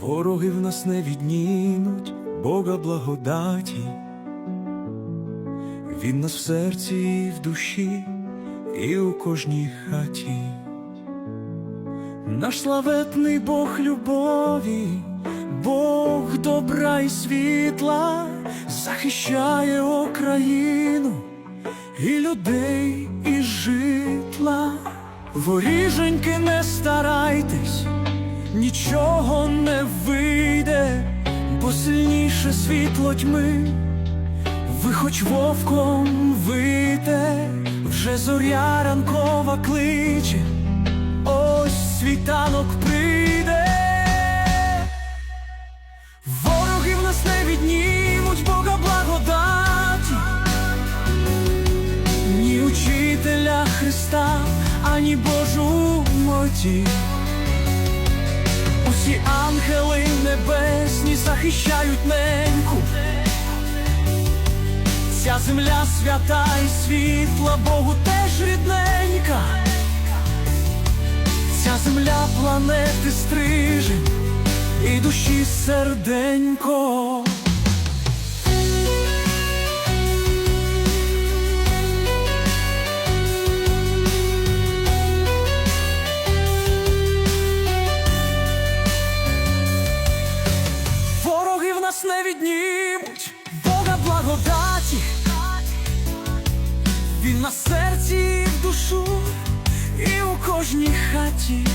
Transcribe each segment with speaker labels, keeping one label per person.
Speaker 1: Вороги в нас не віднімуть Бога благодаті, Він нас в серці і в душі, і у кожній хаті. Наш славетний Бог любові, Бог добра і світла, захищає Україну і людей, і житла. Воріженьки, не старайтесь, нічого не вийде, бо сильніше світло тьми. Ви хоч вовком вийте, вже зоря ранкова кличе, ось світанок прийде. Ані Божу моті. Усі ангели небесні захищають неньку. Ця земля свята і світла, Богу теж рідненька. Ця земля планети стрижень і душі серденько. На серці і в душу, і у кожній хаті,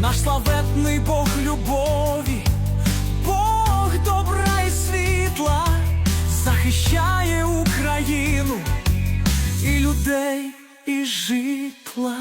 Speaker 1: наш славетний Бог любові, Бог добра і світла, захищає Україну і людей, і житла.